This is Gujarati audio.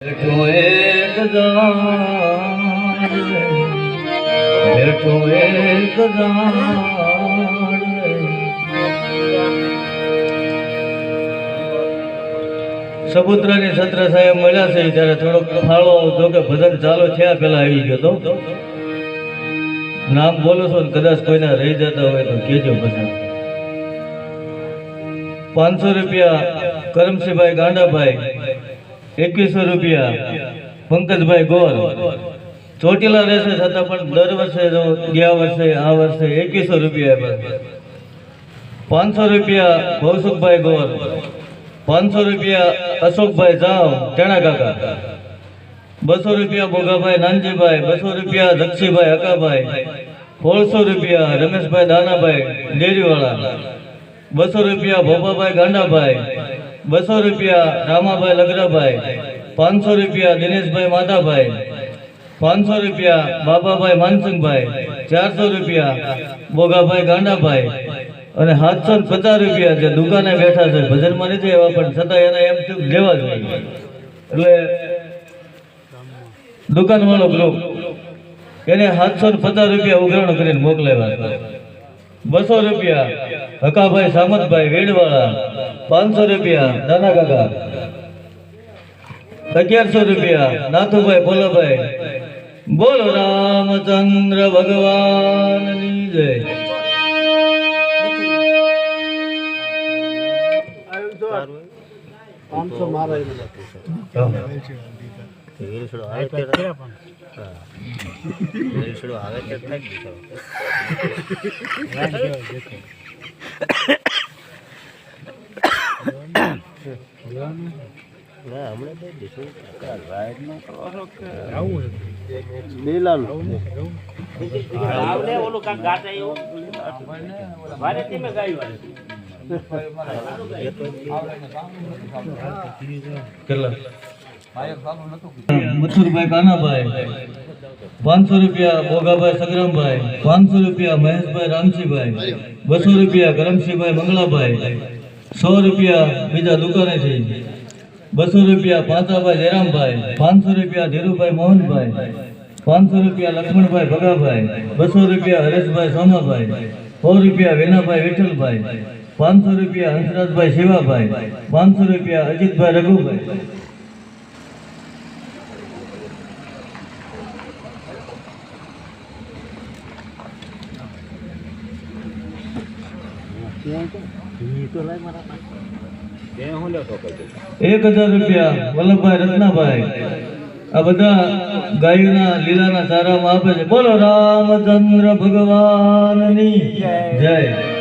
બેઠો એક બેઠો સાહેબ મળ્યા છે ત્યારે થોડોક ફાળો આવતો કે ભજન ચાલુ થયા પેલા આવી ગયો તો. નામ બોલો છો ને કદાચ કોઈને રહી જતા હોય તો કેજો ભજન પાંચસો રૂપિયા કરમસિંહભાઈ ગાંડાભાઈ એકવીસો રૂપિયા. પંકજભાઈ ગોર. ચોટીલા રહેશે છતાં પણ દર વર્ષે ગયા વર્ષે, આ વર્ષે એકવીસો રૂપિયા પાંચસો રૂપિયા ભવસુખભાઈ ગોર. પાંચસો રૂપિયા અશોકભાઈ જાવ ટેણા કાકા. બસો રૂપિયા ભોગાભાઈ નાનજીભાઈ, બસો રૂપિયા દક્ષીભાઈ અકાભાઈ સોળસો રૂપિયા રમેશભાઈ દાનાભાઈ, ડેરીવાળા. બસો રૂપિયા ભોપાભાઈ ગાંડાભાઈ. બસો રૂપિયા રામાભાઈ લગરાભાઈ, પાંચસો રૂપિયા દિનેશભાઈ માધાભાઈ, પાંચસો રૂપિયા બાબાભાઈ માનસિંહભાઈ, ચારસો રૂપિયા બોગાભાઈ ગાંડાભાઈ અને સાતસો પચાસ રૂપિયા જે દુકાને બેઠા છે. ભજનમાં નથી એવા પણ છતાં એને એમ કે લેવા જોઈએ. એટલે દુકાન વાળો ગ્રુપ એને સાતસો પચાસ રૂપિયા ઉઘરાણું કરીને મોકલાવ્યા બસો રૂપિયા હકાભાઈ સામતભાઈ વેડવાળા પાંચસો રૂપિયા નાના કાકા. અગિયારસો રૂપિયા નાથુભાઈ ભોલાભાઈ. બોલો રામચંદ્ર ભગવાન જય. પાંચસો મારા આવે ના હમણાં દઈ દઈશું ઓલું. વારે ગાયું વારે. મથુરભાઈ કાનાભાઈ પાંચસો રૂપિયા ભોગાભાઈ સગરામભાઈ પાંચસો રૂપિયા મહેશભાઈ રામજીભાઈ બસો રૂપિયા કરમસિંહભાઈ મંગળાભાઈ સો રૂપિયા બીજા દુકાનેથી બસો રૂપિયા પાંચાભાઈ જયરામભાઈ, પાંચસો રૂપિયા ધીરુભાઈ મોહનભાઈ, પાંચસો રૂપિયા લક્ષ્મણભાઈ ભગાભાઈ, બસો રૂપિયા હરેશભાઈ સોમાભાઈ, સો રૂપિયા વેનાભાઈ વિઠ્ઠલભાઈ, પાંચસો રૂપિયા હંસરાજભાઈ શિવાભાઈ, પાંચસો રૂપિયા અજીતભાઈ રઘુભાઈ. એક હજાર રૂપિયા, વલ્લભભાઈ, રત્નાભાઈ. આ બધા ગાયોના લીલાના ચારામાં આપે છે. બોલો, રામચંદ્ર ભગવાનની જય.